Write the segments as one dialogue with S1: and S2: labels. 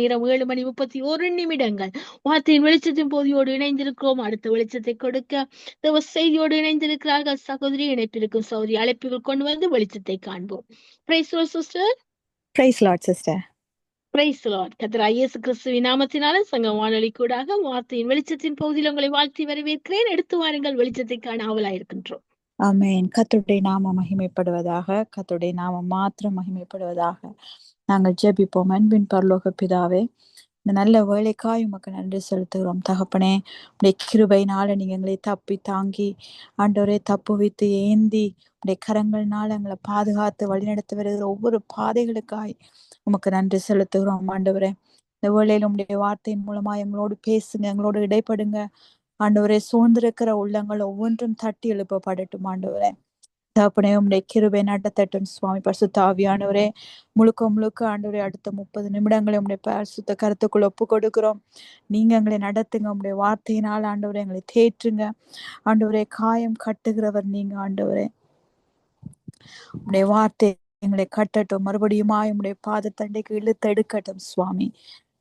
S1: நேரம் ஏழு மணி முப்பத்தி ஒரு நிமிடங்கள். வார்த்தையின் வெளிச்சத்தின் போதியோடு இணைந்திருக்கிறோம். அடுத்த வெளிச்சத்தை கொடுக்க தேவ செய்தியோடு இணைந்திருக்கிறார்கள். சகோதரி இணைப்பிருக்கும் சகோதரி அழைப்புகள் கொண்டு வந்து வெளிச்சத்தை காண்போம். Praise sister
S2: praise lord sister
S1: praise lord கத்திரா இயேசு கிறிஸ்துவின் நாமத்தினால சங்க வானொலி கூடாக வார்த்தையின் வெளிச்சத்தின் பகுதியில் உங்களை வாழ்த்தி வரவேற்கிறேன். எடுத்து வாருங்கள். வெளிச்சத்தை காண ஆவலாயிருக்கின்றோம்
S2: ஆமேன். கத்துடைய நாம மகிமைப்படுவதாக கத்துடைய நாம மாத்திரம் மகிமைப்படுவதாக. நாங்கள் ஜெபிப்போம். அன்பின் பரலோக பிதாவே இந்த நல்ல வேலைக்காய் உமக்கு நன்றி செலுத்துகிறோம். தகப்பனே உடைய கிருபைனால நீங்க எங்களை தப்பி தாங்கி ஆண்டோரே தப்பு வைத்து ஏந்தி உடைய கரங்கள்னால எங்களை பாதுகாத்து வழிநடத்தி வருகிற ஒவ்வொரு பாதைகளுக்காய் உமக்கு நன்றி செலுத்துகிறோம். ஆண்டவரே இந்த வேளையில உடைய வார்த்தையின் மூலமா எங்களோடு பேசுங்க எங்களோடு இடைப்படுங்க. ஆண்டவரே சூழ்ந்திருக்கிற உள்ளங்கள் ஒவ்வொன்றும் தட்டி எழுப்பப்படட்டும். ஆண்டவரே தகப்பனே உடைய கிருபை நடத்தட்டும் சுவாமி பரிசுத்த ஆவியானவரே முழுக்க முழுக்க ஆண்டவரே அடுத்த முப்பது நிமிடங்களை உடைய பரிசுத்த கருத்துக்குள்ள ஒப்பு கொடுக்கிறோம் நீங்க எங்களை நடத்துங்க உடைய வார்த்தையினால் ஆண்டவரே எங்களை தேற்றுங்க. ஆண்டவரே காயம் கட்டுகிறவர் நீங்க ஆண்டவரே. உடைய வார்த்தை எங்களை கட்டட்டும். மறுபடியும் உடைய பாதத்தண்டைக்கு இழுத்து எடுக்கட்டும் சுவாமி.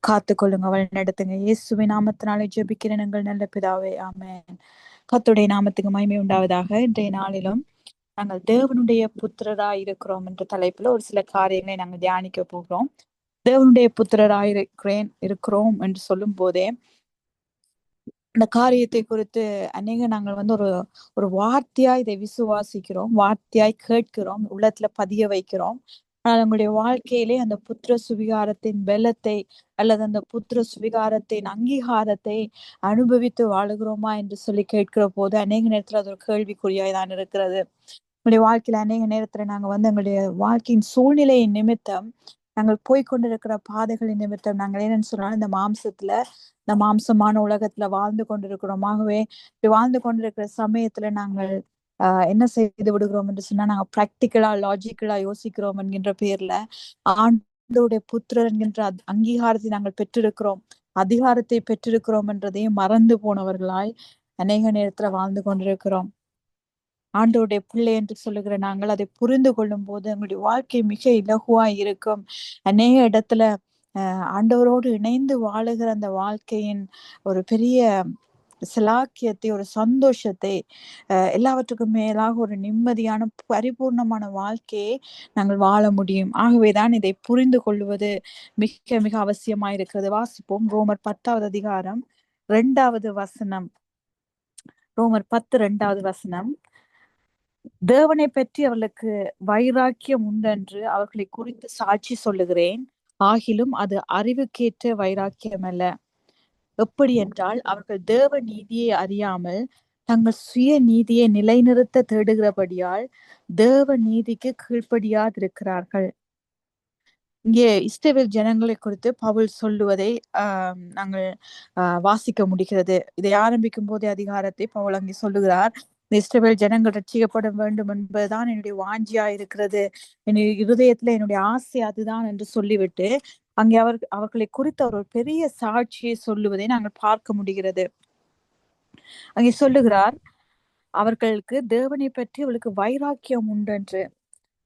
S2: காத்து கொள்ளுங்க அவள் நடத்துங்க. இயேசுவை நாமத்தினாலே ஜெபிக்கிறேன் எங்கள் நல்ல பிதாவே. ஆமேன். கத்துடைய நாமத்துக்கு மகிமை உண்டாவதாக இன்றைய நாளிலும் நாங்கள் தேவனுடைய புத்திரரா இருக்கிறோம் என்ற தலைப்புல ஒரு சில காரியங்களை நாங்கள் தியானிக்க போகிறோம். தேவனுடைய புத்திரரா இருக்கிறேன் இருக்கிறோம் என்று சொல்லும் போதே இந்த காரியத்தை குறித்து அநேக நாங்கள் வந்து ஒரு ஒரு வார்த்தையா இதை விசுவாசிக்கிறோம் வார்த்தையாய் கேட்கிறோம் உள்ளத்துல பதிய வைக்கிறோம். ஆனால் நம்முடைய வாழ்க்கையிலே அந்த புத்திர சுவிகாரத்தின் பலத்தை அல்லது அந்த புத்திர சுவிகாரத்தின் அங்கீகாரத்தை அனுபவித்து வாழுகிறோமா என்று சொல்லி கேட்கிற போது அநேக நேரத்துல அது ஒரு கேள்விக்குறியாய் தான் இருக்கிறது. எங்களுடைய வாழ்க்கையில அநேக நேரத்துல நாங்க வந்து எங்களுடைய வாழ்க்கையின் சூழ்நிலையை நிமித்தம் நாங்கள் போய்கொண்டிருக்கிற பாதைகளின் நிமித்தம் நாங்கள் என்னன்னு சொன்னாலும் இந்த மாம்சத்துல இந்த மாம்சமான உலகத்துல வாழ்ந்து கொண்டிருக்கிறோம். ஆகவே வாழ்ந்து கொண்டிருக்கிற சமயத்துல நாங்கள் ஆஹ் என்ன செய்து விடுகிறோம் என்று சொன்னா நாங்க பிராக்டிக்கலா லாஜிக்கலா யோசிக்கிறோம் என்கின்ற பேர்ல ஆண்டோடைய புத்திரர் என்கின்ற அங்கீகாரத்தை நாங்கள் பெற்றிருக்கிறோம். அதிகாரத்தை பெற்றிருக்கிறோம் என்றதையும் மறந்து போனவர்களாய் அநேக நேரத்துல வாழ்ந்து கொண்டிருக்கிறோம். ஆண்டோடைய பிள்ளை என்று சொல்லுகிற நாங்கள் அதை புரிந்து கொள்ளும் போது எங்களுடைய வாழ்க்கை மிக இலகுவா இருக்கும். அநேக இடத்துல அஹ் ஆண்டவரோடு இணைந்து வாழுகிற அந்த வாழ்க்கையின் ஒரு பெரிய சிலாக்கியத்தை ஒரு சந்தோஷத்தை எல்லாவற்றுக்கும் மேலாக ஒரு நிம்மதியான பரிபூர்ணமான வாழ்க்கையை நாங்கள் வாழ முடியும். ஆகவேதான் இதை புரிந்து கொள்வது மிக மிக அவசியமா இருக்கிறது. வாசிப்போம். ரோமர் பத்தாவது அதிகாரம் இரண்டாவது வசனம். ரோமர் பத்து ரெண்டாவது வசனம். தேவனை பற்றி அவர்களுக்கு வைராக்கியம் உண்டென்று அவர்களை குறித்து சாட்சி சொல்லுகிறேன். ஆகிலும் அது அறிவுக்கேற்ற வைராக்கியம் அல்ல எப்படி என்றால் அவர்கள் தேவ நீதியை அறியாமல் தங்கள் சுய நீதியை நிலைநிறுத்த தேடுகிறபடியால் தேவ நீதிக்கு கீழ்ப்படியாதிருக்கிறார்கள். இங்கே இஸ்ரேல் ஜனங்களை குறித்து பவுல் சொல்லுவதை நாங்கள் வாசிக்க முடிகிறது. இதை ஆரம்பிக்கும் போதே அதிகாரத்தை பவுல் அங்கே சொல்லுகிறார். இஸ்ரவேல் ஜனங்கள் ரட்சிக்கப்பட வேண்டும் என்பதுதான் என்னுடைய வாஞ்சியா இருக்கிறது. என் இருதயத்துல என்னுடைய ஆசை அதுதான் என்று சொல்லிவிட்டு அங்கே அவர் அவர்களை குறித்த ஒரு பெரிய சாட்சியை சொல்லுவதை நாங்கள் பார்க்க முடிகிறது. அங்கே சொல்லுகிறார் அவர்களுக்கு தேவனை பற்றி அவளுக்கு வைராக்கியம் உண்டென்று.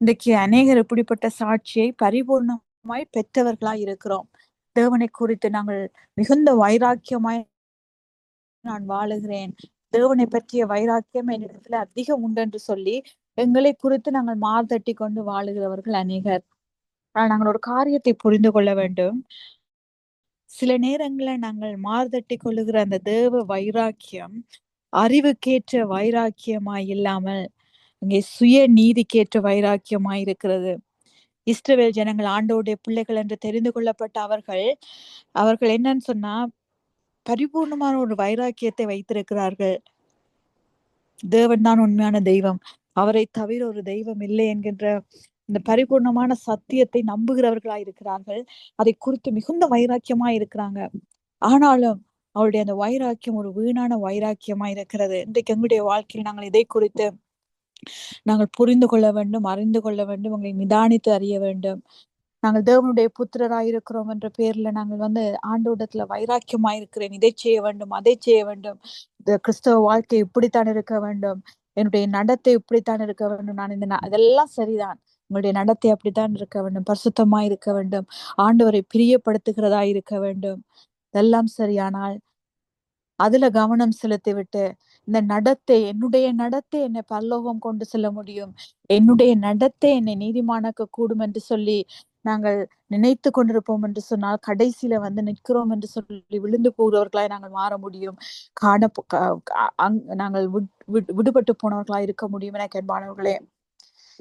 S2: இன்றைக்கு அநேகர் இப்படிப்பட்ட சாட்சியை பரிபூர்ணமாய் பெற்றவர்களாய் இருக்கிறோம். தேவனை குறித்து நாங்கள் மிகுந்த வைராக்கியமாய் நான் வாழுகிறேன். தேவனை பற்றிய வைராக்கியம் என்னிடத்துல அதிகம் உண்டென்று சொல்லி எங்களை குறித்து நாங்கள் மார்தட்டி கொண்டு வாழுகிறவர்கள் அநேகர். ஆனால் நாங்கள் ஒரு காரியத்தை புரிந்து கொள்ள வேண்டும். சில நேரங்களில் நாங்கள் மார்தட்டி கொள்ளுகிற அந்த தேவ வைராக்கியம் அறிவுக்கேற்ற வைராக்கியமாய் இல்லாமல் இங்கே சுய நீதிக்கேற்ற வைராக்கியமாய் இருக்கிறது. இஸ்ரவேல் ஜனங்கள் ஆண்டோடைய பிள்ளைகள் என்று தெரிந்து கொள்ளப்பட்ட அவர்கள் அவர்கள் என்னன்னு சொன்னா பரிபூர்ணமான ஒரு வைராக்கியத்தை வைத்திருக்கிறார்கள். தேவன் தான் உண்மையான தெய்வம். அவரை தவிர ஒரு தெய்வம் இல்லை என்கின்ற இந்த பரிபூர்ணமான சத்தியத்தை நம்புகிறவர்களா இருக்கிறார்கள். அதை குறித்து மிகுந்த வைராக்கியமா இருக்கிறாங்க. ஆனாலும் அவருடைய அந்த வைராக்கியம் ஒரு வீணான வைராக்கியமா இருக்கிறது. இன்றைக்கு எங்களுடைய வாழ்க்கையில் நாங்கள் இதை குறித்து நாங்கள் புரிந்து கொள்ள வேண்டும் அறிந்து கொள்ள வேண்டும் உங்களை நிதானித்து அறிய வேண்டும். நாங்கள் தேவனுடைய புத்திரராயிருக்கிறோம் என்ற பேர்ல நாங்கள் வந்து ஆண்டோடத்துல வைராக்கியமா இருக்கிறேன் இதை செய்ய வேண்டும் அதை செய்ய வேண்டும். இந்த கிறிஸ்தவ வாழ்க்கை இப்படித்தான் இருக்க வேண்டும். என்னுடைய நடத்தை இப்படித்தான் இருக்க வேண்டும். நான் இந்த அதெல்லாம் சரிதான். உங்களுடைய நடத்தை அப்படித்தான் இருக்க வேண்டும். பரிசுத்தமா இருக்க வேண்டும். ஆண்டவரை பிரியப்படுத்துகிறதா இருக்க வேண்டும். இதெல்லாம் சரியானால் அதுல கவனம் செலுத்தி விட்டு இந்த நடத்தை என்னுடைய நடத்தை என்னை பல்லோகம் கொண்டு செல்ல முடியும். என்னுடைய நடத்தை என்னை நீதிமானாக்க கூடும் என்று சொல்லி நாங்கள் நினைத்து கொண்டிருப்போம் என்று சொன்னால் கடைசியில வந்து நிற்கிறோம் என்று சொல்லி விழுந்து போகிறவர்களாய் நாங்கள் மாற முடியும். காண நாங்கள் விடுபட்டு போனவர்களாய் இருக்க முடியும் என கேட்பானவர்களே.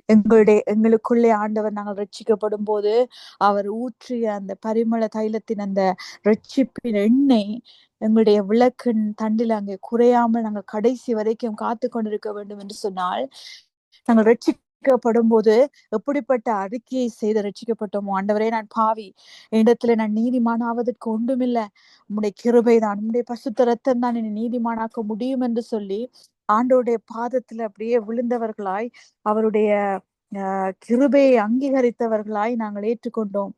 S2: எங்களுடைய எங்களுக்குள்ளே ஆண்டவர் நாங்கள் ரட்சிக்கப்படும் போது அவர் ஊற்றிய அந்த பரிமள தைலத்தின் அந்த ரட்சிப்பின் எண்ணெய் எங்களுடைய விளக்கின் தண்டில் அங்கே குறையாமல் நாங்கள் கடைசி வரைக்கும் காத்து கொண்டிருக்க வேண்டும் என்று சொன்னால் நாங்கள் ரட்சி ரட்சிக்கப்படும் போது எப்படிப்பட்ட அறிக்கையை செய்து ரட்சிக்கப்பட்டோமோ? ஆண்டவரே நான் பாவி. இடத்துல நான் நீதிமானாவதற்கு ஒன்றுமில்லை. உம்முடைய கிருபை தான். உம்முடைய பசுத்த ரத்தம் தான் என்னை நீதிமானாக்க முடியும் என்று சொல்லி ஆண்டோடைய பாதத்துல அப்படியே விழுந்தவர்களாய் அவருடைய அஹ் கிருபையை அங்கீகரித்தவர்களாய் நாங்கள் ஏற்றுக்கொண்டோம்.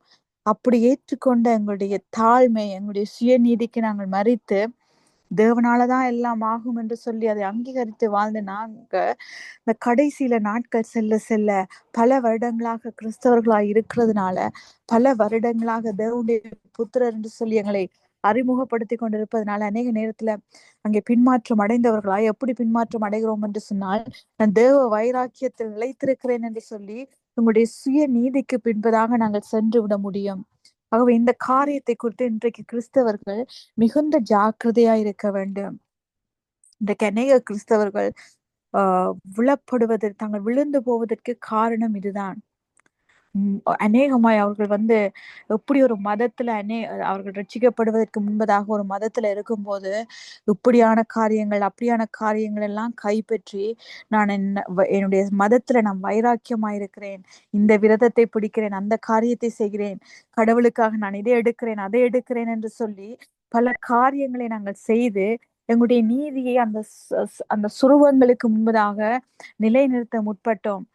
S2: அப்படி ஏற்றுக்கொண்ட எங்களுடைய தாழ்மை எங்களுடைய சுயநீதிக்கு நாங்கள் மறித்து தேவனாலதான் எல்லாம் ஆகும் என்று சொல்லி அதை அங்கீகரித்து வாழ்ந்த நாங்க இந்த கடைசியில நாட்கள் செல்ல செல்ல பல வருடங்களாக கிறிஸ்தவர்களா இருக்கிறதுனால பல வருடங்களாக தேவனுடைய புத்திரர் என்று சொல்லி எங்களை அறிமுகப்படுத்தி கொண்டிருப்பதனால அநேக நேரத்துல அங்கே பின்மாற்றம் அடைந்தவர்களாய் எப்படி பின்மாற்றம் அடைகிறோம் என்று சொன்னால் நான் தேவ வைராக்கியத்தில் நிலைத்திருக்கிறேன் என்று சொல்லி உங்களுடைய சுய நீதிக்கு பின்பதாக நாங்கள் சென்று விட முடியும். ஆகவே இந்த காரியத்தை குறித்து இன்றைக்கு கிறிஸ்தவர்கள் மிகுந்த ஜாக்கிரதையா இருக்க வேண்டும். இன்றைக்கு அநேக கிறிஸ்தவர்கள் ஆஹ் விழப்படுவதற்கு தாங்கள் விழுந்து போவதற்கு காரணம் இதுதான். அநேகமாய் அவர்கள் வந்து எப்படி ஒரு மதத்துல அநே அவர்கள் ரட்சிக்கப்படுவதற்கு முன்பதாக ஒரு மதத்துல இருக்கும்போது இப்படியான காரியங்கள் அப்படியான காரியங்கள் எல்லாம் கைப்பற்றி நான் என்ன என்னுடைய மதத்துல நான் வைராக்கியமா இருக்கிறேன் இந்த விரதத்தை பிடிக்கிறேன் அந்த காரியத்தை செய்கிறேன் கடவுளுக்காக நான் இதை எடுக்கிறேன் அதை எடுக்கிறேன் என்று சொல்லி பல காரியங்களை நாங்கள் செய்து எங்களுடைய நீதியை அந்த அந்த சுருவங்களுக்கு முன்பதாக நிலைநிறுத்த முற்பட்டோம்.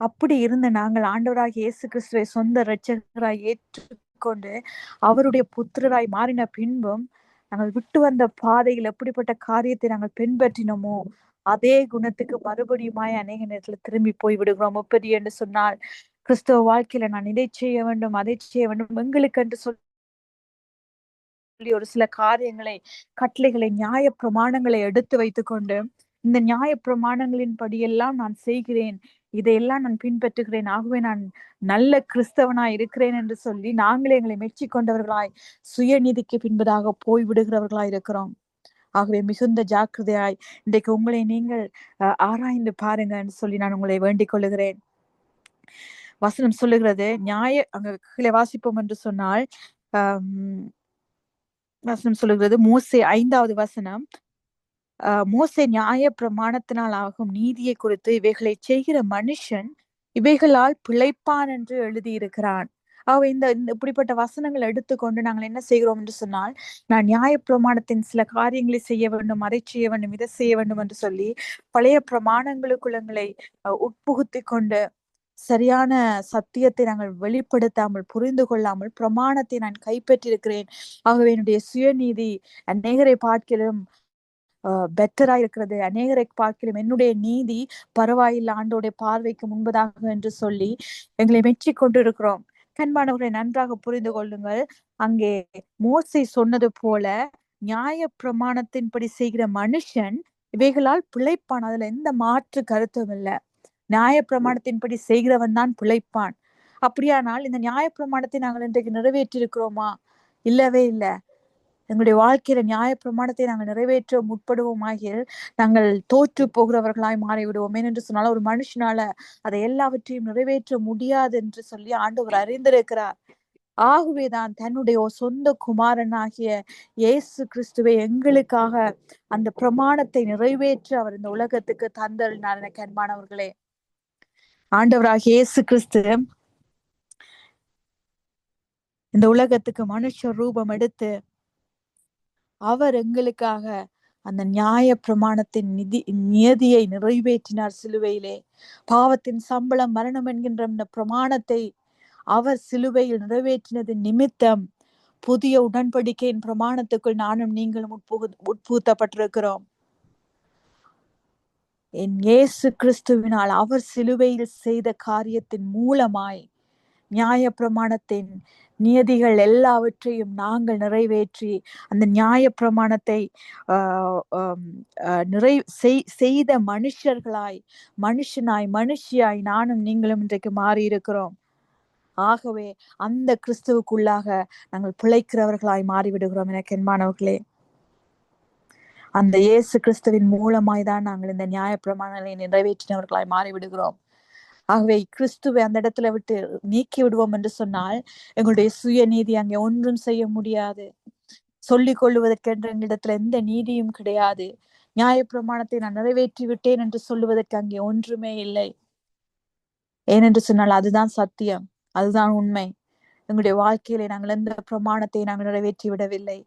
S2: அப்படி இருந்த நாங்கள் ஆண்டவராக இயேசு கிறிஸ்துவை சொந்த இரட்சகராய் ஏற்றுக்கொண்டு அவருடைய புத்திரராய் மாறின பின்பும் நாங்கள் விட்டு வந்த பாதையில் எப்படிப்பட்ட காரியத்தை நாங்கள் பின்பற்றினோமோ அதே குணத்துக்கு மறுபடியுமாய் அநேக நேரத்துல திரும்பி போய் விடுகிறோம். எப்படி என்று சொன்னால் கிறிஸ்துவ வாழ்க்கையில நான் இதை செய்ய வேண்டும் அதை செய்ய வேண்டும் எங்களுக்கு என்று சொல்லி ஒரு சில காரியங்களை கட்டளைகளை நியாய பிரமாணங்களை எடுத்து வைத்துக்கொண்டு இந்த நியாய பிரமாணங்களின் படியெல்லாம் நான் செய்கிறேன். இதையெல்லாம் நான் பின்பற்றுகிறேன். ஆகவே நான் நல்ல கிறிஸ்தவனாய் இருக்கிறேன் என்று சொல்லி நாங்களே எங்களை மெச்சி கொண்டவர்களாய் சுயநீதிக்கு பின்பதாக போய் விடுகிறவர்களாய் இருக்கிறோம். ஆகவே மிகுந்த ஜாக்கிரதையாய் இன்றைக்கு உங்களை நீங்கள் ஆராய்ந்து பாருங்க என்று சொல்லி நான் உங்களை வேண்டிக் கொள்ளுகிறேன். வசனம் சொல்லுகிறது நியாய அங்க கீழே வாசிப்போம் என்று சொன்னால் ஆஹ் வசனம் சொல்லுகிறது மோசே ஐந்தாவது வசனம் மோசே நியாய பிரமாணத்தினால் ஆகும் நீதியை குறித்து இவைகளை செய்கிற மனுஷன் இவைகளால் பிழைப்பான் என்று எழுதியிருக்கிறான். அவ இந்த இப்படிப்பட்ட வசனங்கள் எடுத்துக்கொண்டு நாங்கள் என்ன செய்கிறோம் என்று சொன்னால் நான் நியாய பிரமாணத்தின் சில காரியங்களை செய்ய வேண்டும் அதை செய்ய வேண்டும் இதை செய்ய வேண்டும் என்று சொல்லி பழைய பிரமாணங்களுக்குள்ளங்களை உட்புகுத்தி கொண்டு சரியான சத்தியத்தை நாங்கள் வெளிப்படுத்தாமல் புரிந்து கொள்ளாமல் பிரமாணத்தை நான் கைப்பற்றிருக்கிறேன் ஆகவே என்னுடைய சுயநீதி அநேகரை பார்க்கிலும் பெட்டரா இருக்கிறது. அநேகரை பார்க்கிலும் என்னுடைய நீதி பரவாயில்லை. ஆண்டோடைய பார்வைக்கு முன்பதாக என்று சொல்லி எங்களை மெச்சி கொண்டிருக்கிறோம். கண்பானவர்களை நன்றாக புரிந்து கொள்ளுங்கள். அங்கே மோசை சொன்னது போல நியாய பிரமாணத்தின்படி செய்கிற மனுஷன் இவைகளால் பிழைப்பான். அதுல எந்த மாற்று கருத்தும் இல்லை. நியாய பிரமாணத்தின்படி செய்கிறவன் தான் பிழைப்பான். அப்படியானால் இந்த நியாய பிரமாணத்தை நாங்கள் இன்றைக்கு நிறைவேற்றிருக்கிறோமா இல்லவே இல்லை. எங்களுடைய வாழ்க்கையில நியாய பிரமாணத்தை நாங்கள் நிறைவேற்ற முற்படுவோமாகில் நாங்கள் தோற்று போகிறவர்களாய் மாறிவிடுவோம். ஏனென்று சொன்னால் ஒரு மனுஷனால அதை எல்லாவற்றையும் நிறைவேற்ற முடியாது என்று சொல்லி ஆண்டவர் அறிந்திருக்கிறார். ஆகவேதான் தன்னுடைய சொந்த குமாரனாகிய இயேசு கிறிஸ்துவை எங்களுக்காக அந்த பிரமாணத்தை நிறைவேற்ற அவர் இந்த உலகத்துக்கு தந்தறினார் எனக்கு அன்பானவர்களே. ஆண்டவராக இயேசு கிறிஸ்து இந்த உலகத்துக்கு மனுஷ ரூபம் எடுத்து அவர் எங்களுக்காக அந்த நியாய பிரமாணத்தின் நிதி நியதியை நிறைவேற்றினார் சிலுவையிலே. பாவத்தின் சம்பளம் மரணம் என்கின்ற இந்த பிரமாணத்தை அவர் சிலுவையில் நிறைவேற்றினது நிமித்தம் புதிய உடன்படிக்கையின் பிரமாணத்துக்குள் நானும் நீங்களும் உட்புகு உட்பூத்தப்பட்டிருக்கிறோம் என் இயேசு கிறிஸ்துவினால் அவர் சிலுவையில் செய்த காரியத்தின் மூலமாய் நியாய பிரமாணத்தின் நியதிகள் எல்லாவற்றையும் நாங்கள் நிறைவேற்றி அந்த நியாய பிரமாணத்தை ஆஹ் நிறை செய்- செய்த மனுஷர்களாய் மனுஷனாய் மனுஷியாய் நானும் நீங்களும் இன்றைக்கு மாறி இருக்கிறோம் ஆகவே அந்த கிறிஸ்துவுக்குள்ளாக நாங்கள் பிழைக்கிறவர்களாய் மாறிவிடுகிறோம் எனக்கு என்பானவர்களே அந்த இயேசு கிறிஸ்துவின் மூலமாய் தான் நாங்கள் இந்த நியாய பிரமாணங்களை நிறைவேற்றினவர்களாய் மாறிவிடுகிறோம். ஆகவே கிறிஸ்துவை அந்த இடத்துல விட்டு நீக்கி விடுவோம் என்று சொன்னால் எங்களுடைய சுயநீதி அங்கே ஒன்றும் செய்ய முடியாது. சொல்லிக் கொள்ளுவதற்கென்ற எங்களிடத்துல எந்த நீதியும் கிடையாது. நியாயப்பிரமாணத்தை நான் நிறைவேற்றி விட்டேன் என்று சொல்லுவதற்கு அங்கே ஒன்றுமே இல்லை. ஏனென்று சொன்னால் அதுதான் சத்தியம் அதுதான் உண்மை. எங்களுடைய வாழ்க்கையிலே நாங்கள் எந்த பிரமாணத்தை நாங்கள் நிறைவேற்றி விடவில்லை.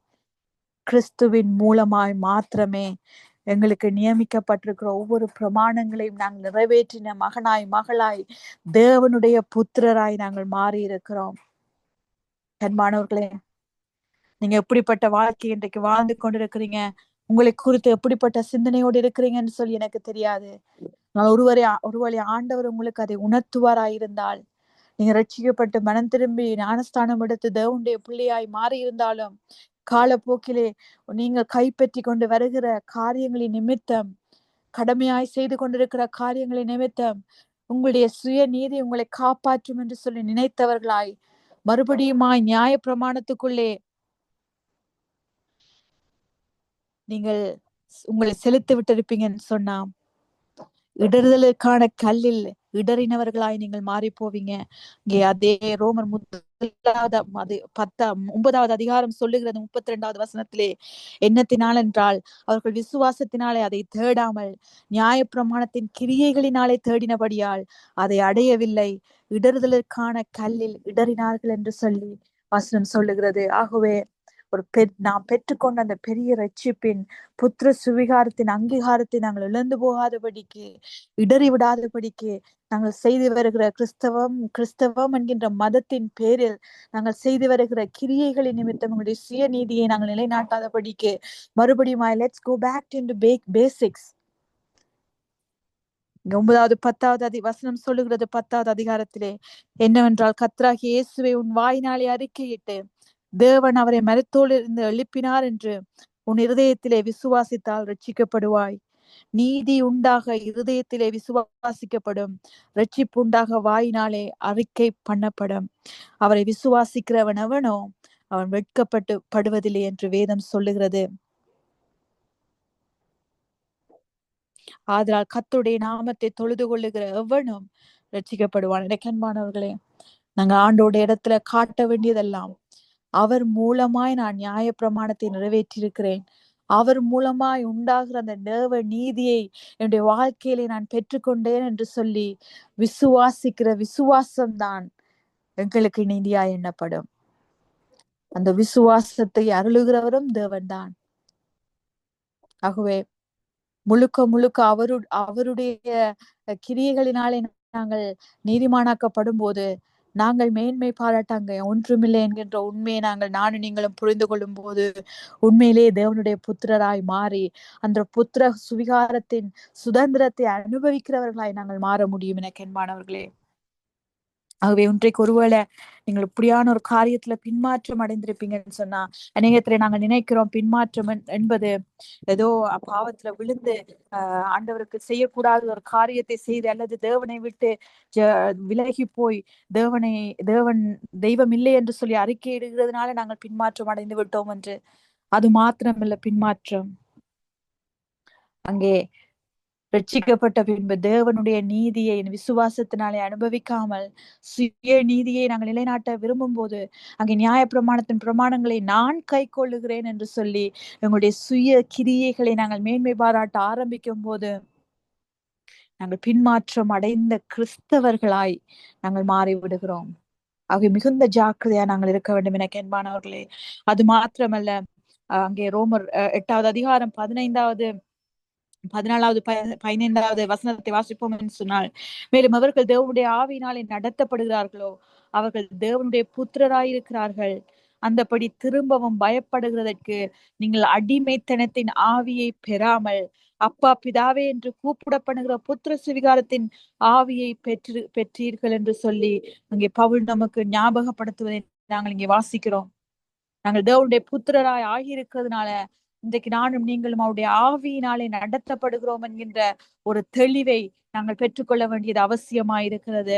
S2: கிறிஸ்துவின் மூலமாய் மாத்திரமே எங்களுக்கு நியமிக்கப்பட்டிருக்கிற ஒவ்வொரு பிரமாணங்களையும் நாங்கள் நிறைவேற்றின மகனாய் மகளாய் தேவனுடைய புத்திரராய் நாங்கள் மாறி இருக்கிறோம் அன்பானவர்களே நீங்க எப்படிப்பட்ட வாழ்க்கை இன்றைக்கு வாழ்ந்து கொண்டிருக்கிறீங்க? உங்களை குறித்து எப்படிப்பட்ட சிந்தனையோடு இருக்கிறீங்கன்னு சொல்லி எனக்கு தெரியாது. ஆனால் ஒருவரை ஒருவரை ஆண்டவர் உங்களுக்கு அதை உணர்த்துவாராயிருந்தால் நீங்க ரட்சிக்கப்பட்டு மனம் திரும்பி ஞானஸ்தானம் எடுத்து தேவனுடைய பிள்ளையாய் மாறி இருந்தாலும் காலப்போக்கிலே நீங்க கைப்பற்றி கொண்டு வருகிற காரியங்களின் நிமித்தம் கடமையாய் செய்து கொண்டிருக்கிற காரியங்களின் நிமித்தம் உங்களுடைய சுய நீதி உங்களை காப்பாற்றும் என்று சொல்லி நினைத்தவர்களாய் மறுபடியுமாய் நியாய பிரமாணத்துக்குள்ளே நீங்கள் உங்களை செலுத்தி விட்டிருப்பீங்கன்னு சொன்னா இடறுதலுக்கான கல்லில் இடறினவர்களாய் நீங்கள் மாறி போவீங்க இங்கே அதே ரோமர் முதலாவது அது பத்தாம் ஒன்பதாவது அதிகாரம் சொல்லுகிறது முப்பத்தி ரெண்டாவது வசனத்திலே என்னத்தினால் என்றால் அவர்கள் விசுவாசத்தினாலே அதை தேடாமல் நியாயப்பிரமாணத்தின் கிரியைகளினாலே தேடினபடியால் அதை அடையவில்லை. இடறுதலுக்கான கல்லில் இடறினார்கள் என்று சொல்லி வசனம் சொல்லுகிறது. ஆகவே ஒரு பெ நாம் பெற்றுக்கொண்ட அந்த பெரிய ரட்சிப்பின் புத்திர சுவிகாரத்தின் அங்கீகாரத்தை நாங்கள் இழந்து போகாதபடிக்கு இடறி விடாதபடிக்கு நாங்கள் செய்து வருகிற கிறிஸ்தவம் கிறிஸ்தவம் என்கின்ற மதத்தின் பேரில் நாங்கள் செய்து வருகிற கிரியைகளின் நிமித்தம் எங்களுடைய சுயநீதியை நாங்கள் நிலைநாட்டாதபடிக்கு மறுபடியும் let's go back to back basics ஒன்பதாவது பத்தாவது அதி வசனம் சொல்லுகிறது பத்தாவது அதிகாரத்திலே என்னவென்றால் கத்ராகி இயேசுவை உன் வாயினாலே அறிக்கையிட்டு தேவன் அவரை மரத்தோலிருந்து எழுப்பினார் என்று உன் இருதயத்திலே விசுவாசித்தால் ரட்சிக்கப்படுவாய் நீதி உண்டாக இருதயத்திலே விசுவாசிக்கப்படும். ரட்சிப்பு உண்டாக வாயினாலே அறிக்கை பண்ணப்படும். அவரை விசுவாசிக்கிறவன் அவனோ அவன் வெட்கப்பட்டு படுவதில்லை என்று வேதம் சொல்லுகிறது. ஆதலால் கத்துடைய நாமத்தை தொழுது கொள்ளுகிற எவனும் ரட்சிக்கப்படுவான் எனக்கு நாங்க ஆண்டோட இடத்துல காட்ட வேண்டியதெல்லாம் அவர் மூலமாய் நான் நியாய பிரமாணத்தை நிறைவேற்றியிருக்கிறேன். அவர் மூலமாய் உண்டாகிற அந்த நேவ நீதியை என்னுடைய வாழ்க்கையிலே நான் பெற்றுக்கொண்டேன் என்று சொல்லி விசுவாசிக்கிற விசுவாசம்தான் எங்களுக்கு நீதியாய் எண்ணப்படும். அந்த விசுவாசத்தை அருளுகிறவரும் தேவன்தான். ஆகவே முழுக்க முழுக்க அவரு அவருடைய கிரியைகளினாலே நாங்கள் நீதிமானாக்கப்படும் போது நாங்கள் மேன்மை பாராட்டாங்க. ஒன்றுமில்லை என்கின்ற உண்மையை நாங்கள் நானும் நீங்களும் புரிந்து கொள்ளும் போது உண்மையிலே தேவனுடைய புத்திரராய் மாறி அந்த புத்திர சுவிகாரத்தின் சுதந்திரத்தை அனுபவிக்கிறவர்களாய் நாங்கள் மாற முடியும் என கென்பானவர்களே. ஆகவே இன்றைக்கு ஒருவேளை நீங்கள் இப்படியான ஒரு காரியத்துல பின்மாற்றம் அடைந்திருப்பீங்கன்னு சொன்னா அநேகத்துல நாங்க நினைக்கிறோம் பின்மாற்றம் என்பது ஏதோ பாவத்துல விழுந்து ஆஹ் ஆண்டவருக்கு செய்யக்கூடாத ஒரு காரியத்தை செய்து அல்லது தேவனை விட்டு விலகி போய் தேவனை தேவன் தெய்வம் இல்லை என்று சொல்லி அறிக்கையிடுகிறதுனால நாங்கள் பின்மாற்றம் அடைந்து விட்டோம் என்று. அது மாத்திரமல்ல பின்மாற்றம். அங்கே ரட்சிக்கப்பட்ட பின்பு தேவனுடைய நீதியை விசுவாசத்தினாலே அனுபவிக்காமல் சுய நீதியை நாங்கள் நிலைநாட்ட விரும்பும் போது அங்கே நியாய பிரமாணத்தின் பிரமாணங்களை நான் கை கொள்ளுகிறேன் என்று சொல்லி எங்களுடைய சுய கிரியைகளை நாங்கள் மேன்மை பாராட்ட ஆரம்பிக்கும் போது நாங்கள் பின்மாற்றம் அடைந்த கிறிஸ்தவர்களாய் நாங்கள் மாறிவிடுகிறோம். ஆகிய மிகுந்த ஜாக்கிரதையா நாங்கள் இருக்க வேண்டும் என என்பானவர்களே அது மாத்திரமல்ல அங்கே ரோமர் எட்டாவது அதிகாரம் பதினைந்தாவது பதினாலாவது பதினைந்தாவது வசனத்தை வாசிப்போம் என்று சொன்னால் மேலும் அவர்கள் தேவனுடைய ஆவியினாலே நடத்தப்படுகிறார்களோ அவர்கள் தேவனுடைய புத்திரராயிருக்கிறார்கள். அந்தபடி திரும்பவும் பயப்படுகிறதற்கு நீங்கள் அடிமைத்தனத்தின் ஆவியை பெறாமல் அப்பா பிதாவே என்று கூப்பிடப்படுகிற புத்திர சுவிகாரத்தின் ஆவியை பெற்று பெற்றீர்கள் என்று சொல்லி அங்கே பவுல் நமக்கு ஞாபகப்படுத்துவதை நாங்கள் இங்கே வாசிக்கிறோம். நாங்கள் தேவனுடைய புத்திரராய் ஆகியிருக்கிறதுனால இன்றைக்கு நானும் நீங்களும் அவருடைய ஆவியினாலே நடத்தப்படுகிறோம் என்கின்ற ஒரு தெளிவை நாங்கள் பெற்றுக்கொள்ள வேண்டியது அவசியமா இருக்கிறது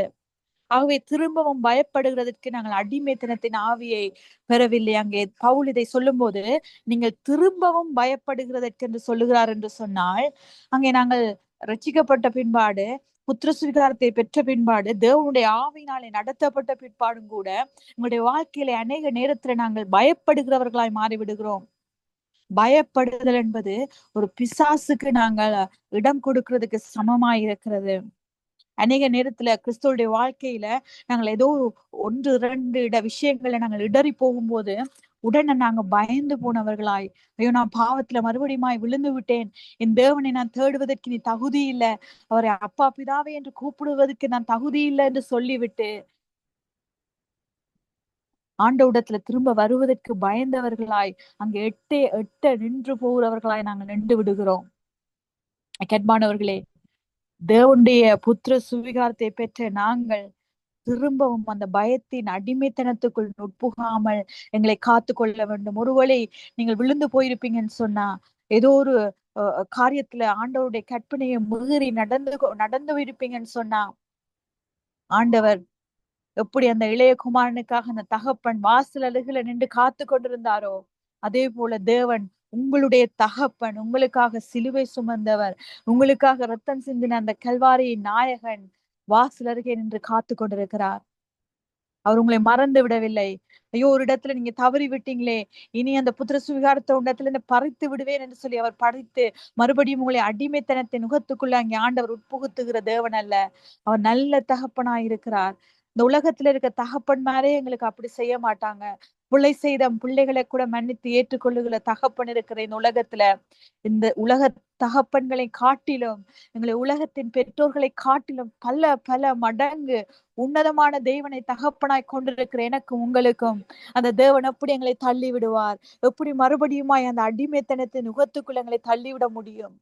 S2: ஆகவே திரும்பவும் பயப்படுகிறதற்கு நாங்கள் அடிமைத்தனத்தின் ஆவியை பெறவில்லை. அங்கே பவுல் இதை சொல்லும்போது நீங்கள் திரும்பவும் பயப்படுகிறதற்கு என்று சொல்லுகிறார் என்று சொன்னால் அங்கே நாங்கள் ரச்சிக்கப்பட்ட பின்பாடு புத்திர சுவீகாரத்தை பெற்ற பின்பாடு தேவனுடைய ஆவினாலே நடத்தப்பட்ட பிற்பாடும் கூட உங்களுடைய வாழ்க்கையில அநேக நேரத்துல நாங்கள் பயப்படுகிறவர்களாய் மாறிவிடுகிறோம். பயப்படுதல் என்பது ஒரு பிசாசுக்கு நாங்கள் இடம் கொடுக்கறதுக்கு சமமாய் இருக்கிறது. அநேக நேரத்துல கிறிஸ்துவோடைய வாழ்க்கையில நாங்கள் ஏதோ ஒன்று இரண்டு இட விஷயங்களை நாங்கள் இடறி போகும்போது உடனே நாங்க பயந்து போனவர்களாய் ஐயோ நான் பாவத்துல மறுபடியுமாய் விழுந்து விட்டேன். என் தேவனை நான் தேடுவதற்கு நீ தகுதி இல்லை. அவரை அப்பா பிதாவே என்று கூப்பிடுவதற்கு நான் தகுதி இல்லை என்று சொல்லிவிட்டு ஆண்டவுடத்துல திரும்ப வருவதற்கு பயந்தவர்களாய் அங்க எட்டே எட்ட நின்று போகிறவர்களாய் நாங்க நின்று விடுகிறோம். கெட்பானவர்களே தேவனுடைய புத்திர சுவிகாரத்தை பெற்ற நாங்கள் திரும்பவும் அந்த பயத்தின் அடிமைத்தனத்துக்குள் நுட்புகாமல் எங்களை காத்து கொள்ள வேண்டும். ஒருவேளை நீங்கள் விழுந்து போயிருப்பீங்கன்னு சொன்னா ஏதோ ஒரு காரியத்துல ஆண்டவருடைய கற்பனையை மீறி நடந்து நடந்து இருப்பீங்கன்னு சொன்னா ஆண்டவர் எப்படி அந்த இளைய குமாரனுக்காக அந்த தகப்பன் வாசல் அழுகுல நின்று காத்து கொண்டிருந்தாரோ? அதே போல தேவன் உங்களுடைய தகப்பன் உங்களுக்காக சிலுவை சுமந்தவர் உங்களுக்காக ரத்தம் சிந்தின அந்த கல்வாரியின் நாயகன் வாசல் அருகே நின்று காத்து கொண்டிருக்கிறார். அவர் உங்களை மறந்து விடவில்லை. ஐயோ ஒரு இடத்துல நீங்க தவறி விட்டீங்களே. இனி அந்த புத்திர சுவிகாரத்தை இடத்துல இருந்து பறித்து விடுவேன் என்று சொல்லி அவர் பறித்து மறுபடியும் உங்களை அடிமைத்தனத்தை நுகத்துக்குள்ள அங்கே ஆண்டவர் உட்புகுத்துகிற தேவன் அல்ல. அவர் நல்ல தகப்பனாயிருக்கிறார். இந்த உலகத்துல இருக்க தகப்பன்மாரே எங்களுக்கு அப்படி செய்ய மாட்டாங்க. பிள்ளை செய்த பிள்ளைகளை கூட மன்னித்து ஏற்றுக்கொள்ளுகிற தகப்பன் இருக்கிற இந்த உலகத்துல. இந்த உலக தகப்பன்களை காட்டிலும் எங்களை உலகத்தின் பெற்றோர்களை காட்டிலும் பல பல மடங்கு உன்னதமான தேவனை தகப்பனாய் கொண்டிருக்கிற எனக்கும் உங்களுக்கும் அந்த தேவன் எப்படி எங்களை தள்ளி விடுவார் எப்படி மறுபடியுமாய் அந்த அடிமைத்தனத்தின் முகத்துக்குள்ள எங்களை தள்ளிவிட முடியும்?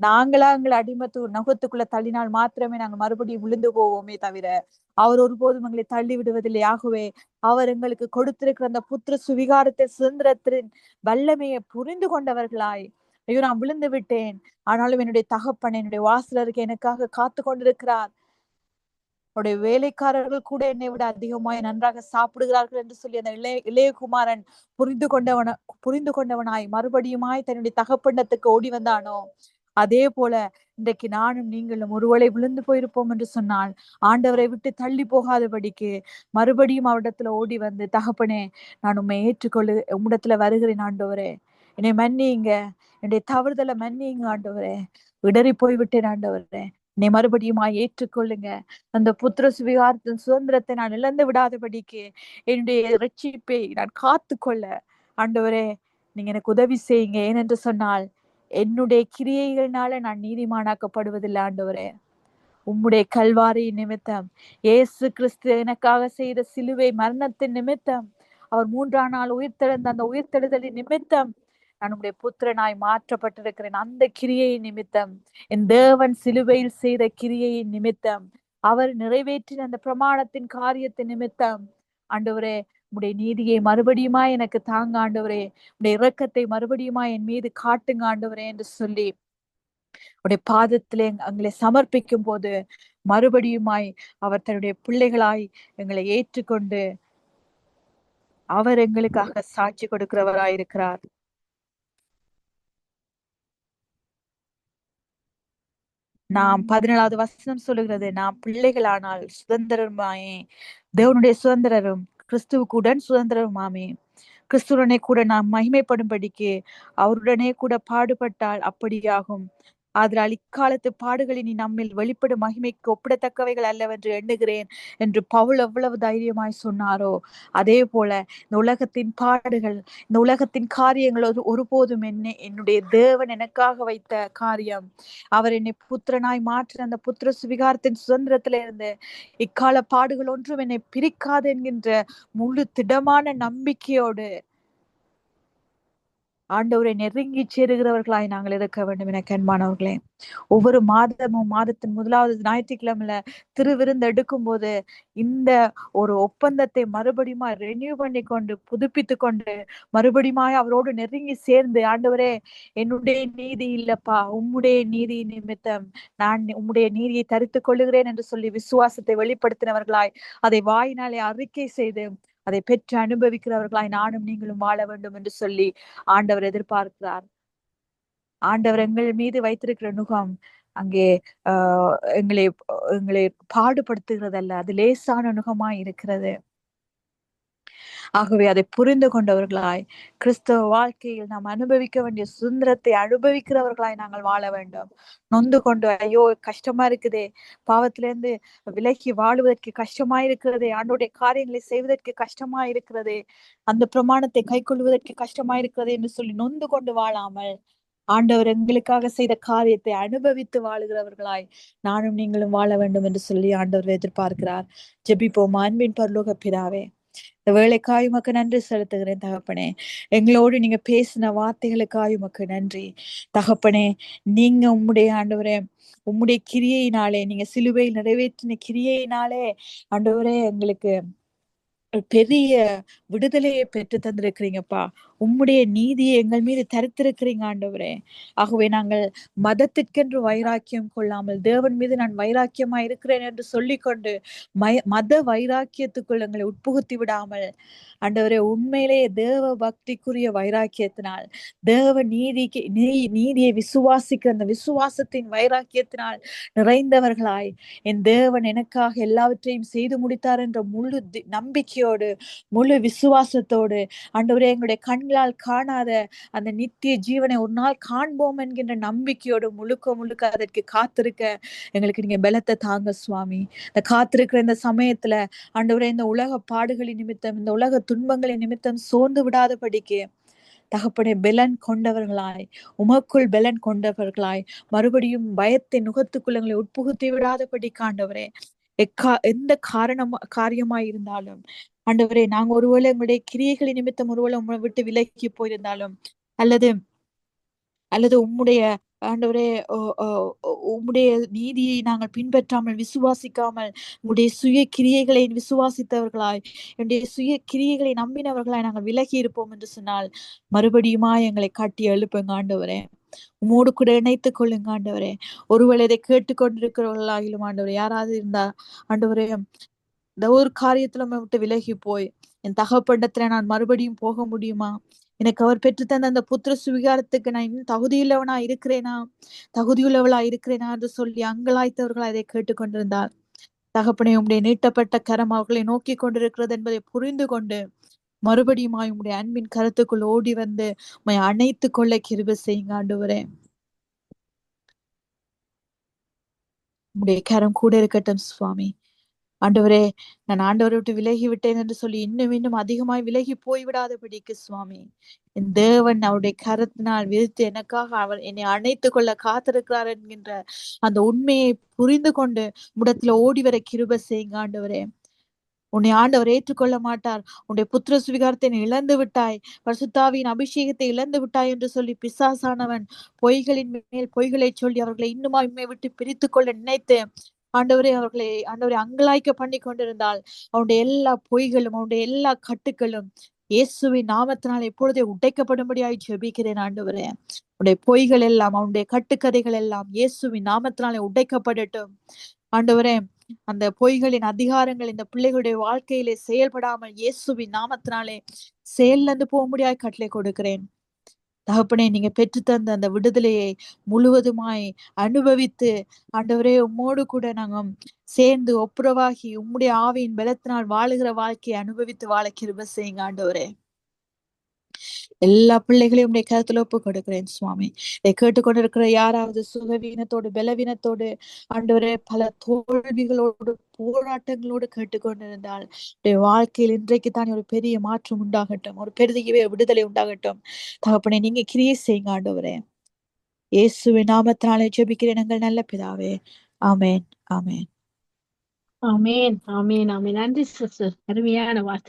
S2: நாங்களா எங்களை அடிமத்து நுகத்துக்குள்ள தள்ளினால் மாத்திரமே நாங்கள் மறுபடியும் விழுந்து போவோமே தவிர அவர் ஒருபோதும் எங்களை தள்ளி விடுவதில்லை. ஆகவே அவர் எங்களுக்கு கொடுத்திருக்கிற அந்த புத்திர சுவிகாரத்தை சுதந்திரத்தின் வல்லமையை புரிந்து கொண்டவர்களாய் ஐயோ நான் விழுந்து விட்டேன். ஆனாலும் என்னுடைய தகப்பன் என்னுடைய வாசலருக்கு எனக்காக காத்து கொண்டிருக்கிறார். அவருடைய வேலைக்காரர்கள் கூட என்னை விட அதிகமாய் நன்றாக சாப்பிடுகிறார்கள் என்று சொல்லி அந்த இளைய இளையகுமாரன் புரிந்து கொண்டவன புரிந்து கொண்டவனாய் மறுபடியுமாய் தன்னுடைய தகப்பண்ணத்துக்கு ஓடி வந்தானோ? அதே போல இன்றைக்கு நானும் நீங்களும் ஒருவேளை விழுந்து போயிருப்போம் என்று சொன்னால் ஆண்டவரை விட்டு தள்ளி போகாதபடிக்கு மறுபடியும் அவரிடத்துல ஓடி வந்து தகப்பனே நான் உண்மை ஏற்றுக்கொள்ளு உம்மிடத்துல வருகிறேன் ஆண்டவரே. என்னை மன்னிங்க என்னுடைய தவறுதலை மன்னிங்க ஆண்டவரே. இடறி போய்விட்டேன் ஆண்டவரே. என்னை மறுபடியுமா ஏற்றுக்கொள்ளுங்க. அந்த புத்திர சுவிகாரத்தின் சுதந்திரத்தை நான் இழந்து விடாதபடிக்கு என்னுடைய ரட்சிப்பை நான் காத்து கொள்ள ஆண்டவரே நீங்க எனக்கு உதவி செய்யுங்க. ஏனென்று சொன்னால் என்னுடைய கிரியைகள்னால நான் நீதிமானாக்கப்படுவதில்லை ஆண்டவரே. உம்முடைய கல்வாரி நிமித்தம் ஏசு கிறிஸ்து எனக்காக செய்த சிலுவை மரணத்தின் நிமித்தம் அவர் மூன்றாம் நாள் உயிர்த்தெழுந்த அந்த உயிர்த்தெழுதலின் நிமித்தம் நான் உடைய புத்திரனாய் மாற்றப்பட்டிருக்கிறேன். அந்த கிரியையின் நிமித்தம் என் தேவன் சிலுவையில் செய்த கிரியையின் நிமித்தம் அவர் நிறைவேற்றின அந்த பிரமாணத்தின் காரியத்தின் நிமித்தம் ஆண்டவரே உடைய நீதியை மறுபடியுமா எனக்கு தாங்க ஆண்டவரே. உடைய இரக்கத்தை மறுபடியுமா என் மீது காட்டுங்க ஆண்டவரே என்று சொல்லி உடைய பாதத்திலே எங்களை சமர்ப்பிக்கும் போது மறுபடியுமாய் அவர் தன்னுடைய பிள்ளைகளாய் எங்களை ஏற்றுக்கொண்டு அவர் எங்களுக்காக சாட்சி கொடுக்கிறவராய் இருக்கிறார் நாம் பதினேழாவது வசனம் சொல்லுகிறது நாம் பிள்ளைகளானால் சுதந்திரமாயே தேவனுடைய சுதந்திரரும் கிறிஸ்துவுக்குடன் சுதந்திரமாமே கிறிஸ்துவனை கூட நாம் மகிமைப்படும்படிக்கு அவருடனே கூட பாடுபட்டால் அப்படியாகும். ஆதலால் இக்காலத்து பாடுகளை நீ நம்மில் வெளிப்படும். மகிமைக்கு ஒப்பிடத்தக்கவைகள் அல்லவென்று எண்ணுகிறேன் என்று பவுல் எவ்வளவு தைரியமாய் சொன்னாரோ அதே போல இந்த உலகத்தின் பாடுகள் இந்த உலகத்தின் காரியங்கள் ஒரு ஒருபோதும் என்ன என்னுடைய தேவன் எனக்காக வைத்த காரியம். அவர் என்னை புத்திரனாய் மாற்றின அந்த புத்திர சுவிகாரத்தின் சுதந்திரத்திலிருந்து இக்கால பாடுகள் ஒன்றும் என்னை பிரிக்காது என்கின்ற முழு திடமான நம்பிக்கையோடு ஆண்டவரை நெருங்கி சேருகிறவர்களாய் நாங்கள் இருக்க வேண்டும் என கண்மானவர்களே. ஒவ்வொரு மாதமும் மாதத்தின் முதலாவது ஞாயிற்றுக்கிழமையில திருவிருந்து எடுக்கும் போது இந்த ஒரு ஒப்பந்தத்தை மறுபடியும் ரெனியூ பண்ணி கொண்டு புதுப்பித்து கொண்டு மறுபடியும் அவரோடு நெருங்கி சேர்ந்து ஆண்டவரே என்னுடைய நீதி இல்லப்பா உம்முடைய நீதி நிமித்தம் நான் உம்முடைய நீதியை தரித்துக் கொள்ளுகிறேன் என்று சொல்லி விசுவாசத்தை வெளிப்படுத்தினவர்களாய் அதை வாயினாலே அறிக்கை செய்து அதை பெற்று அனுபவிக்கிறவர்களாய் நானும் நீங்களும் வாழ வேண்டும் என்று சொல்லி ஆண்டவர் எதிர்பார்க்கிறார். ஆண்டவர் எங்கள் மீது வைத்திருக்கிற நுகம் அங்கே ஆஹ் எங்களை எங்களை பாடுபடுத்துகிறதல்ல. அது லேசான நுகமாய் இருக்கிறது. ஆகவே அதை புரிந்து கொண்டவர்களாய் கிறிஸ்தவ வாழ்க்கையில் நாம் அனுபவிக்க வேண்டிய சுதந்திரத்தை அனுபவிக்கிறவர்களாய் நாங்கள் வாழ வேண்டும். நொந்து கொண்டு ஐயோ கஷ்டமா இருக்குதே. பாவத்திலிருந்து விலகி வாழுவதற்கு கஷ்டமா இருக்கிறதே. ஆண்டோடைய காரியங்களை செய்வதற்கு கஷ்டமா இருக்கிறதே. அந்த பிரமாணத்தை கை கொள்வதற்கு கஷ்டமா இருக்கிறது என்று சொல்லி நொந்து கொண்டு வாழாமல் ஆண்டவர் எங்களுக்காக செய்த காரியத்தை அனுபவித்து வாழுகிறவர்களாய் நானும் நீங்களும் வாழ வேண்டும் என்று சொல்லி ஆண்டவர் எதிர்பார்க்கிறார். ஜெபிப்போம். அன்பின் பரலோக பிதாவே இந்த வேலைக்காய் உமக்கு நன்றி செலுத்துகிறேன் தகப்பனே. எங்களோடு நீங்க பேசின வார்த்தைகளுக்காய் உமக்கு நன்றி. தகப்பனே நீங்க உம்முடைய ஆண்டவரே உம்முடைய கிரியையினாலே நீங்க சிலுவையில் நிறைவேற்றின கிரியையினாலே ஆண்டவரே எங்களுக்கு பெரிய விடுதலையை பெற்று தந்திருக்கிறீங்கப்பா. உம்முடைய நீதியை எங்கள் மீது தரித்திருக்கிறீங்க ஆண்டவரே. ஆகவே நாங்கள் மதத்திற்கென்று வைராக்கியம் கொள்ளாமல் தேவன் மீது நான் வைராக்கியமா இருக்கிறேன் என்று சொல்லிக்கொண்டு மய மத வைராக்கியத்துக்குள் எங்களை உட்புகுத்தி விடாமல் ஆண்டவரே உண்மையிலே தேவ பக்திக்குரிய வைராக்கியத்தினால் தேவ நீதிக்கு நீ நீதியை விசுவாசிக்கிற அந்த விசுவாசத்தின் வைராக்கியத்தினால் நிறைந்தவர்களாய் என் தேவன் எனக்காக எல்லாவற்றையும் செய்து முடித்தார் என்ற முழு நம்பிக்கையோடு முழு விசுவாசத்தோடு ஆண்டவரே எங்களுடைய கண் கண்களால் காணாத அந்த நித்திய ஜீவனை ஒரு நாள் காண்போம் என்கின்ற நம்பிக்கையோடு முழுக்க முழுக்க அதற்கு காத்திருக்க எங்களுக்கு நீங்க பலத்தை தாங்க சுவாமி. இந்த காத்திருக்கிற இந்த சமயத்துல ஆண்டவரே இந்த உலக பாடுகளின் நிமித்தம் இந்த உலக துன்பங்களின் நிமித்தம் சோர்ந்து விடாதபடிக்கு தகப்படை பெலன் கொண்டவர்களாய் உமக்குள் பெலன் கொண்டவர்களாய் மறுபடியும் பயத்தை நுகத்துக்குள்ளங்களை உட்புகுத்தி விடாதபடி காண்டவரே எக்கா எந்த காரணம் காரியமா இருந்தாலும் ஆண்டவரே நாங்க ஒருவேளை உங்களுடைய கிரியைகளின் நிமித்தம் ஒருவேளை உங்களை விட்டு விலகி போயிருந்தாலும் அல்லது அல்லது உம்முடைய ஆண்டவரே உம்முடைய நீதியை நாங்கள் பின்பற்றாமல் விசுவாசிக்காமல் உங்களுடைய சுய கிரியைகளை விசுவாசித்தவர்களாய் என்னுடைய சுய கிரியைகளை நம்பினவர்களாய் நாங்கள் விலகி இருப்போம் என்று சொன்னால் மறுபடியுமா எங்களை காட்டி எழுப்புங்க ஆண்டவரே. உமோடு கூட இணைத்துக் கொள்ளுங்க ஆண்டவரே. ஒருவேளை இதை கேட்டுக்கொண்டிருக்கிறவர்களாகிலும் ஆண்டவரே யாராவது இருந்தா ஆண்டவரே இந்த ஒரு காரியத்துல விட்டு விலகி போய் என் தகப்பண்டத்துல நான் மறுபடியும் போக முடியுமா? எனக்கு அவர் பெற்று தந்த அந்த புத்திர சுவிகாரத்துக்கு நான் இன்னும் தகுதியுள்ளவனா இருக்கிறேனா? தகுதியுள்ளவளா இருக்கிறேனா என்று சொல்லி அங்கலாய்த்தவர்கள் அதை கேட்டுக்கொண்டிருந்தார். தகப்பனை உம்முடைய நீட்டப்பட்ட கரம் அவர்களை நோக்கி கொண்டிருக்கிறது என்பதை புரிந்து கொண்டு மறுபடியும் உங்களுடைய அன்பின் கருத்துக்குள் ஓடி வந்து உண்மை அணைத்து கொள்ள கிருப செய்யுங்க ஆண்டவரே. உங்களுடைய கரம் கூட இருக்கட்டும் சுவாமி. ஆண்டவரே நான் ஆண்டவரை விட்டு விலகி விட்டேன் என்று சொல்லி இன்னும் இன்னும் அதிகமாய் விலகி போய்விடாதபடிக்கு சுவாமி. என் தேவன் அவருடைய கரத்தினால் விரித்து எனக்காக அவர் என்னை அணைத்து கொள்ள காத்திருக்கிறார் என்கின்ற அந்த உண்மையை புரிந்து கொண்டு முடத்துல ஓடி வர கிருப செய்யுங்க ஆண்டவரே. உன்னை ஆண்டவர் ஏற்றுக்கொள்ள மாட்டார். உன்னுடைய புத்திர சுவிகாரத்தை இழந்து விட்டாய். பரிசுத்தாவின் அபிஷேகத்தை இழந்து விட்டாய் என்று சொல்லி பிசாசானவன் பொய்களின் மேல் பொய்களை சொல்லி அவர்களை இன்னுமா இம்மை விட்டு பிரித்து கொள்ள நினைத்து ஆண்டவரே அவர்களை ஆண்டவரை அங்கலாய்க்க பண்ணி கொண்டிருந்தால் அவனுடைய எல்லா பொய்களும் அவனுடைய எல்லா கட்டுக்களும் இயேசுவின் நாமத்தினால் எப்பொழுதே உடைக்கப்படும்படியாய் ஜெபிக்கிறேன் ஆண்டவரே. உடைய பொய்கள் எல்லாம் அவனுடைய கட்டுக்கதைகள் எல்லாம் இயேசுவின் நாமத்தினாலே உடைக்கப்படட்டும். ஆண்டவரே அந்த பொய்களின் அதிகாரங்கள் இந்த பிள்ளைகளுடைய வாழ்க்கையிலே செயல்படாமல் இயேசுவின் நாமத்தினாலே செயலிழந்து போக முடியாது கட்டளை கொடுக்கிறேன். தகப்பனே நீங்க பெற்றுத்தந்த அந்த விடுதலையை முழுவதுமாய் அனுபவித்து ஆண்டவரே உம்மோடு கூட நாங்க சேர்ந்து ஒப்புரவாகி உம்முடைய ஆவியின் பலத்தினால் வாழுகிற வாழ்க்கையை அனுபவித்து வாழ கிருப செய்யுங்க ஆண்டவரே. எல்லா பிள்ளைகளையும் உடைய கருத்துல ஒப்பு கொடுக்கிறேன் சுவாமி. இதை கேட்டுக்கொண்டிருக்கிற யாராவது சுகவீனத்தோடு பலவீனத்தோடு ஆண்டவரே பல தோல்விகளோடு போராட்டங்களோடு கேட்டுக்கொண்டிருந்தால் வாழ்க்கையில் இன்றைக்கு தான் ஒரு பெரிய மாற்றம் உண்டாகட்டும் ஒரு பெரிய விடுதலை உண்டாகட்டும். தகப்பனே நீங்க கிரியை செய்யுங்க ஆண்டவரே. இயேசுவின் நாமத்தினாலே ஜெபிக்கிறேன் எங்கள் நல்ல பிதாவே. ஆமேன் ஆமேன்.
S1: ஆமேன் ஆமேன் ஆமேன். நன்றி சிஸ்டர். அருமையான வார்த்தை.